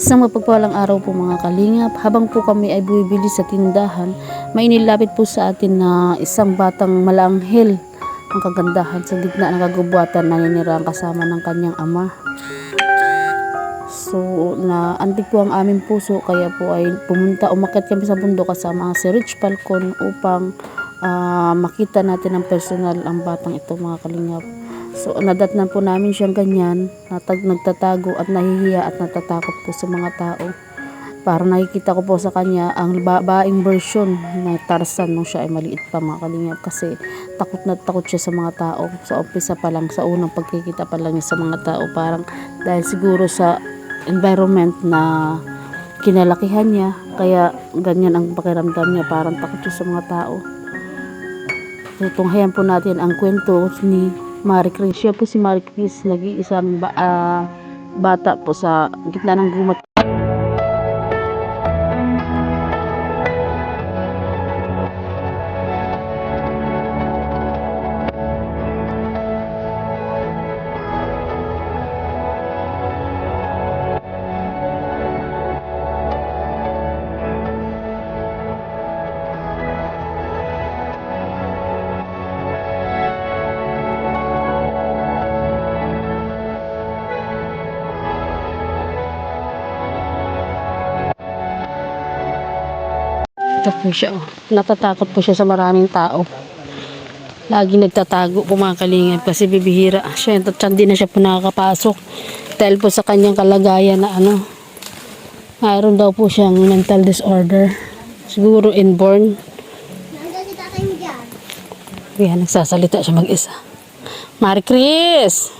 Isang mapagpalang araw po mga kalingap, habang po kami ay bumibili sa tindahan, may inilapit po sa atin na isang batang malanghel ang kagandahan sa gitna ng kagubatan na ninirang kasama ng kanyang ama. So, na antik po ang aming puso, kaya po ay pumunta, umakyat kami sa bundok kasama si Rich Falcon upang ah, makita natin ang personal ang batang ito mga kalingap. So, nadatnan po namin siyang ganyan, natag, nagtatago at nahihiya at natatakot po sa mga tao. Para nakikita ko po sa kanya ang babaeng version ng Tarzan nung siya ay maliit pa mga kalingap kasi takot na takot siya sa mga tao. Sa umpisa pa lang, sa unang pagkikita pa lang niya sa mga tao, parang dahil siguro sa environment na kinalakihan niya, kaya ganyan ang pakiramdam niya, parang takot siya sa mga tao. So, tunghayan po natin ang kwento ni Marie Chris. Siya po si Marie Chris, nag-iisang ba- ah, bata po sa gitna ng gumat. Ito po siya. Oh. Natatakot po siya sa maraming tao. Lagi nagtatago po mga kalingap kasi bibihira. Siya, hindi na siya po nakakapasok. Dahil po sa kanyang kalagayan na ano, mayroon daw po siyang mental disorder. Siguro inborn. Kaya nagsasalita siya mag-isa. Mari Chris!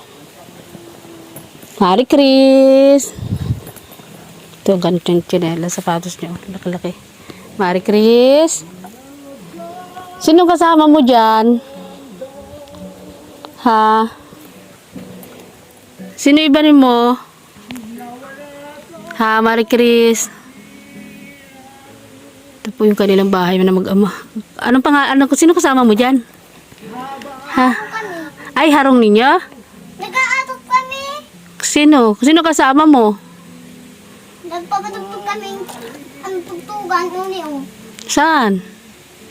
Mari Chris! Ito, ganito yung chinela, sapatos niya. Laki-laki. Mari Chris! Sino kasama mo dyan? Ha? Sino iba rin mo? Ha, Mari Chris? Ito po yung kanilang bahay na mag-ama. Anong pangalan? Sino kasama mo dyan? Ha? Ay, harong ninyo? Nag-aatok kami. Sino? Sino kasama mo? Nagpapatugtog kami ang tugtugan uni o. Saan?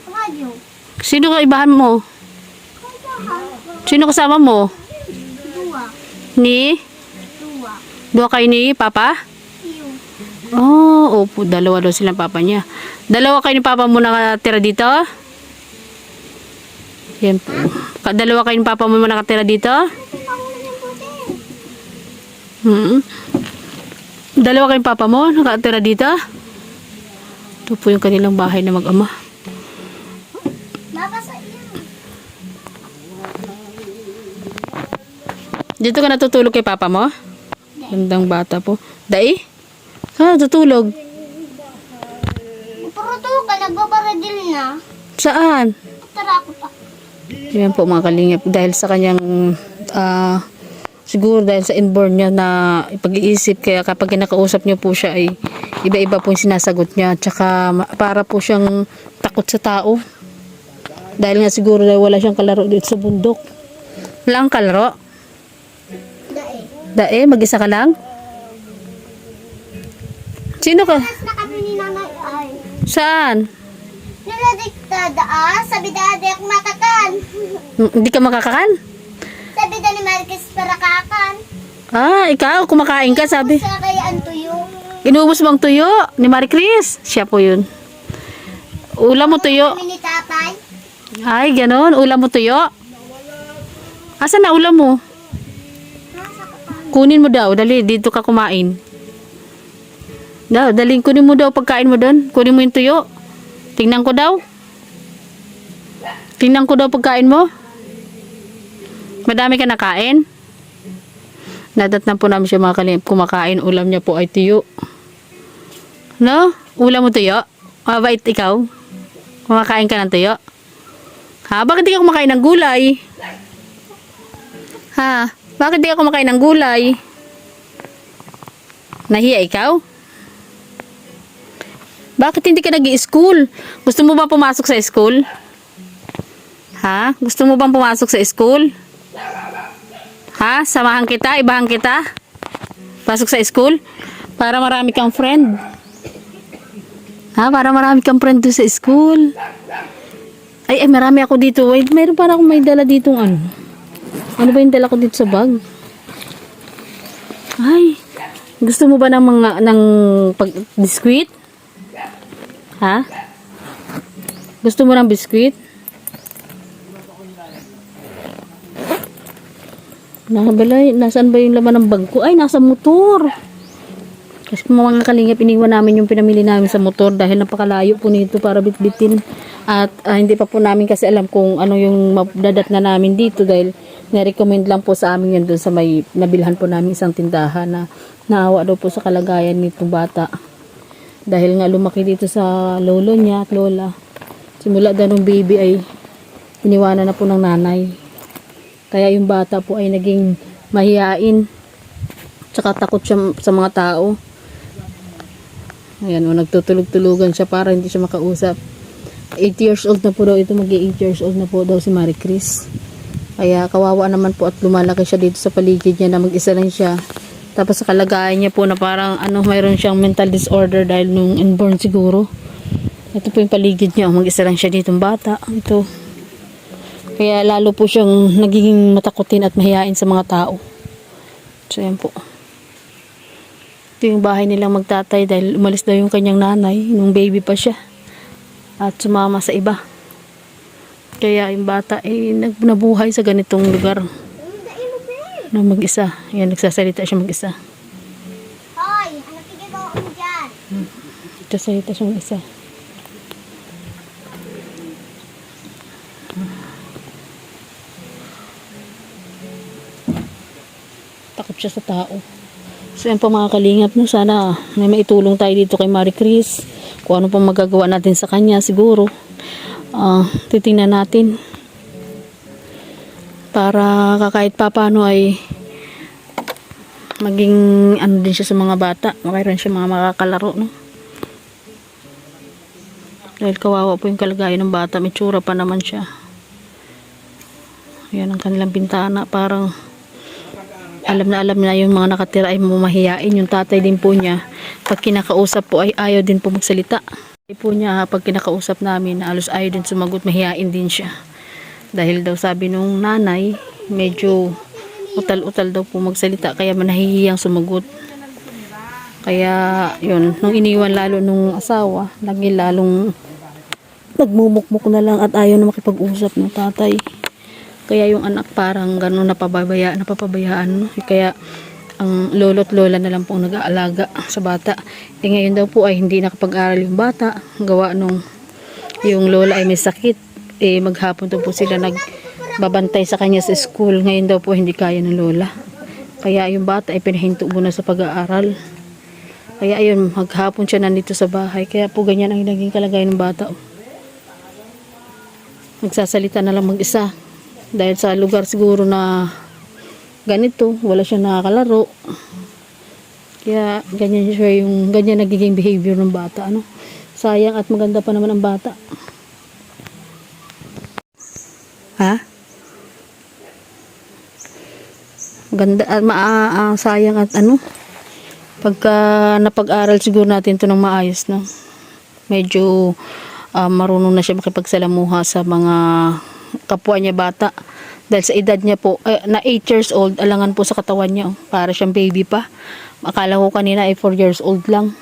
Radyo. Sino ka ibahan mo? Sino kasama mo? Dua. Ni? Dua. Dua kayo ni Papa? Iyo. Oh, opo. Dalawa daw silang papa niya. Dalawa kayo ni Papa mo nakatira dito? Yan po. Ka- Dalawa kayo ni Papa mo nakatira dito? Hmm. Dalawa kayong papa mo nakatira dito? Ito po yung kanilang bahay na mag-ama. Dito ka natutulog kay papa mo? Gandang bata po. Dai? Ha, tutulog. Puro to ka, nagbabaradil na. Saan? Tara ako pa. Yan po mga kalingap. Dahil sa kanyang, ah, siguro dahil sa inborn niya na pag-iisip, kaya kapag kinakausap niyo po siya ay iba-iba po yung sinasagot niya. Tsaka para po siyang takot sa tao. Dahil nga siguro dahil wala siyang kalaro dito sa bundok. Wala kang kalaro? Dae. Dae, mag-isa ka lang? Sino ka? Na kami ni nanay ay. Saan? Niladikta daan, sabi dade ako matakan. Hindi ka makakakan? Marquez para kakan. Ah, ikaw, kumakain ka, sabi. Sa kaya ang tuyo. Inubos mo ang tuyo ni Marie Chris. Siya po yun. Ulam mo tuyo. Kami ni tatay. Ay, ganon. Ulam mo tuyo. Asan na ulam mo? Kunin mo daw. Dali, dito ka kumain. Daw, dali, kunin mo daw pagkain mo doon. Kunin mo yung tuyo. Tingnan ko daw. Tingnan ko daw pagkain mo. Madami ka nakain. Nadatnan po namin siya mga kalim. Kumakain, ulam niya po ay tuyo. No? Ulam mo tuyo? Mabait ikaw? Kumakain ka ng tuyo? Ha? Bakit di ka kumakain ng gulay? Ha? Bakit di ka kumakain ng gulay? Nahiya ikaw? Bakit hindi ka nag school Gusto mo ba pumasok sa school? Ha? Gusto mo bang pumasok sa school? Ha? Samahan kita? Ibahan kita? Pasok sa school? Para marami kang friend. Ha? Para marami kang friend doon sa school. Ay, ay, marami ako dito. Wait, mayroon para akong may dala ditong ano. Ano ba yung dala ko dito sa bag? Ay, gusto mo ba ng mga, ng pag, biskuit? Ha? Gusto mo ng biskuit? Nakabalay, nasaan ba yung laman ng bag ko? Ay, nasa motor. Kasi mga kalingap, iniwan namin yung pinamili namin sa motor dahil napakalayo po nito para bitbitin. At ah, hindi pa po namin kasi alam kung ano yung dadat na namin dito dahil nirecommend lang po sa amin yun doon sa may nabilhan po namin isang tindahan na naawa daw po sa kalagayan nitong bata. Dahil nga lumaki dito sa lolo niya at lola. Simula daw nung baby ay iniwanan na po ng nanay. Kaya yung bata po ay naging mahiyain. Tsaka takot siya sa mga tao. Ayan o, nagtutulog-tulugan siya para hindi siya makausap. 8 years old na po daw ito, mag 8 years old na po daw si Marie Chris. Kaya kawawa naman po at lumalaki siya dito sa paligid niya na mag-isa lang siya. Tapos sa kalagayan niya po na parang ano, mayroon siyang mental disorder dahil nung inborn siguro. Ito po yung paligid niya, mag-isa lang siya dito bata. Ito. Kaya lalo po siyang nagiging matakutin at mahihain sa mga tao. So yan po. Ito yung bahay nilang magtatay dahil umalis daw yung kanyang nanay nung baby pa siya. At sumama sa iba. Kaya yung bata ay nag- nabuhay sa ganitong lugar na mag-isa. Yan, nagsasalita siya mag-isa. Hoy, ano tigil ko dyan? Nagsasalita siya mag-isa. Takot siya sa tao. So yan po mga kalingap no, sana may maitulong tayo dito kay Marie Chris. Kung ano pang magagawa natin sa kanya siguro. Ah, titingnan natin. Para kahit papano ay maging ano din siya sa mga bata. Mayroon siya mga makakalaro, no? Dahil kawawa po yung kalagayan ng bata. May tsura pa naman siya. Yan ang kanilang bintana. Parang alam na alam na yung mga nakatira ay mamahiyain. Yung tatay din po niya, pag kinakausap po ay ayaw din po magsalita. Ay po niya, pag kinakausap namin, alos ayaw din sumagot, mahiyain din siya. Dahil daw sabi nung nanay, medyo utal-utal daw po magsalita, kaya manahihiyang sumagot. Kaya, yun, nung iniwan lalo nung asawa, lagi lalong nagmumukmuk na lang at ayaw na makipag-usap ng tatay. Kaya yung anak parang gano'n napababaya, napapabayaan. No? Kaya ang lolo't lola na lang po ang nag-aalaga sa bata. E ngayon daw po ay hindi nakapag-aral yung bata. Gawa nung yung lola ay may sakit. Eh maghapon daw po sila nagbabantay sa kanya sa school. Ngayon daw po hindi kaya ng lola. Kaya yung bata ay pinahinto muna sa pag-aaral. Kaya ayun, maghapon siya nandito sa bahay. Kaya po ganyan ang naging kalagayan ng bata. Nagsasalita na lang mag-isa. Dahil sa lugar siguro na ganito, wala siya nakakalaro. Kaya ganyan siya yung ganyan nagiging behavior ng bata, ano? Sayang at maganda pa naman ang bata. Ha? Ganda at maa ah, sayang at ano? Pagka napag-aral siguro natin to ng maayos, no? Medyo ah, marunong na siya makipagsalamuha sa mga kapwa niya bata. Dahil sa edad niya po, eh, na 8 years old, alangan po sa katawan niya. oh. Para siyang baby pa. Akala ko kanina ay 4 years old lang.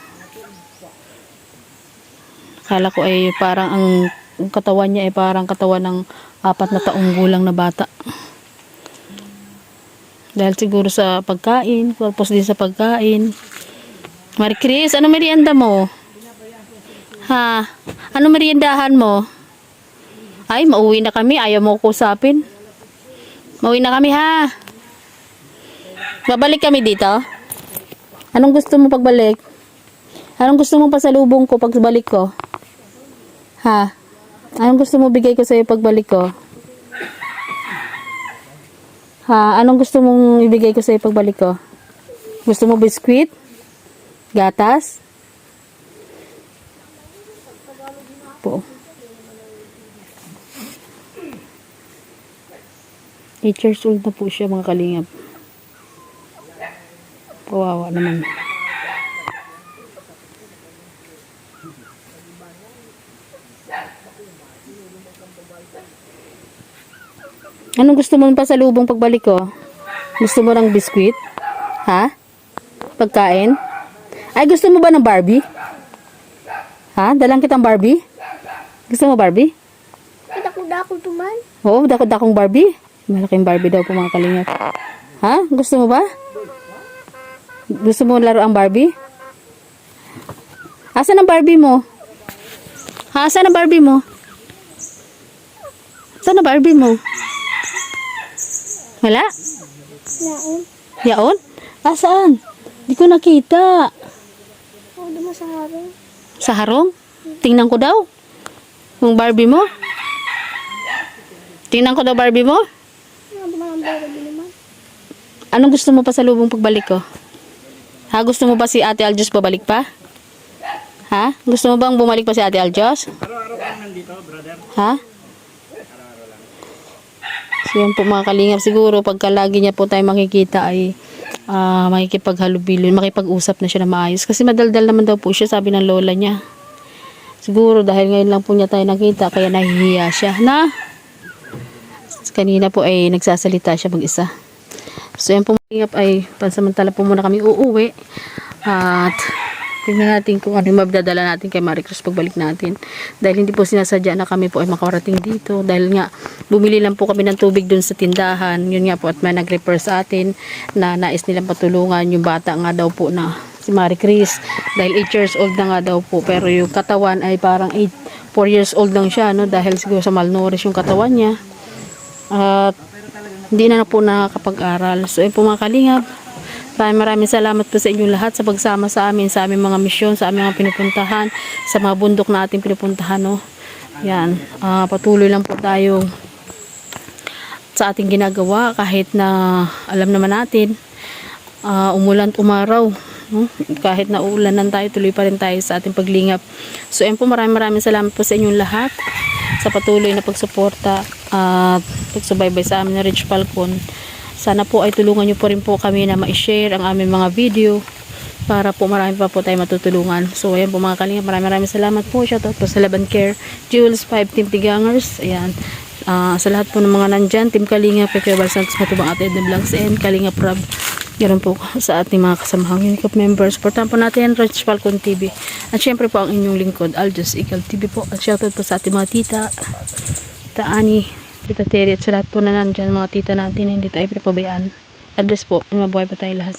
Akala ko ay parang ang, katawan niya ay parang katawan ng apat na taong gulang na bata. Dahil siguro sa pagkain, tapos din sa pagkain. Marie Chris, ano merienda mo? Ha? Ano meriendahan mo? Ay, mauwi na kami. Ayaw mo ko usapin. Mauwi na kami ha. Babalik kami dito. Anong gusto mo pagbalik? Anong gusto mo pasalubong ko pagbalik ko? Ha? Anong gusto mo bigay ko sa'yo pagbalik ko? Ha? Anong gusto mong ibigay ko sa'yo pagbalik ko? Gusto mo biskwit? Gatas? Po. 8 years old na po siya mga kalingap. Kawawa naman. Anong gusto mo pa sa lubong pagbalik ko? Gusto mo ng biskwit? Ha? Pagkain? Ay, gusto mo ba ng Barbie? Ha? Dalang kitang Barbie? Gusto mo Barbie? Dakong-dakong tuman? Oo, dakong-dakong Barbie. Malaking Barbie daw po mga kalingap. Ha? Gusto mo ba? Gusto mo laro ang Barbie? Asan ang Barbie mo? Ha? Asan ang Barbie mo? Saan ang Barbie mo? Wala? Naon. Yaon? Asaan? Di ko nakita. O, duma sa harong. Sa harong? Tingnan ko daw. Yung Barbie mo? Tingnan ko daw Barbie mo? Ano duma ang bawal din naman. Anong gusto mo pa sa lubong pagbalik ko? Ha? Gusto mo ba si Ate Aljos babalik pa? Ha? Gusto mo bang bumalik pa si Ate Aljos? Araw-araw kang nandito, brother. Ha? So yan po mga kalingap. Siguro pagka lagi niya po tayo makikita ay ah makikipaghalubilo, makipag-usap na siya na maayos. Kasi madaldal naman daw po siya, sabi ng lola niya. Siguro dahil ngayon lang po niya tayo nakita, kaya nahihiya siya. Na? Kanina po ay nagsasalita siya mag-isa. So yan po mga ay pansamantala po muna kami uuwi. At tingnan natin kung ano yung mabdadala natin kay Marie Cruz pagbalik natin. Dahil hindi po sinasadya na kami po ay makarating dito. Dahil nga, bumili lang po kami ng tubig dun sa tindahan. Yun nga po, at may nag-refer sa atin na nais nilang patulungan. Yung bata nga daw po na si Marie Chris. Dahil 8 years old na nga daw po. Pero yung katawan ay parang 8, 4 years old lang siya. No? Dahil siguro sa malnourished yung katawan niya. At hindi na, po nakakapag-aral. So, yun po mga kalingap. Maraming maraming salamat po sa inyong lahat sa pagsama sa amin, sa aming mga misyon, sa aming mga pinupuntahan, sa mga bundok na ating pinupuntahan. No? Yan, ah, patuloy lang po tayo sa ating ginagawa kahit na alam naman natin ah, umulan umaraw. No? Kahit na ulanan tayo, tuloy pa rin tayo sa ating paglingap. So, ayun po, maraming maraming salamat po sa inyong lahat sa patuloy na pagsuporta at pagsubaybay sa amin na Rich Falcon. Sana po ay tulungan nyo po rin po kami na ma-share ang aming mga video para po marami pa po tayo matutulungan. So, ayan po mga kalinga. Maraming maraming salamat po. Shoutout po sa Laban Care, Jules 5 Team Tigangers. Ayan. Ah, sa lahat po ng mga nandyan, Team Kalinga, Pepe Balsantos, Matubang Ate Edna Vlogs, and Kalinga Prab. Ganoon po sa ating mga kasamahang Unicap members. Supportan po natin Rich Falcon TV. At syempre po ang inyong lingkod, Aljos Ikal TV po. At shoutout po sa ating mga tita, Tita Ani, Tita Terry, at sa lahat po na nandyan, mga tita natin, hindi tayo pinapabayaan. Address po, mabuhay pa tayo lahat.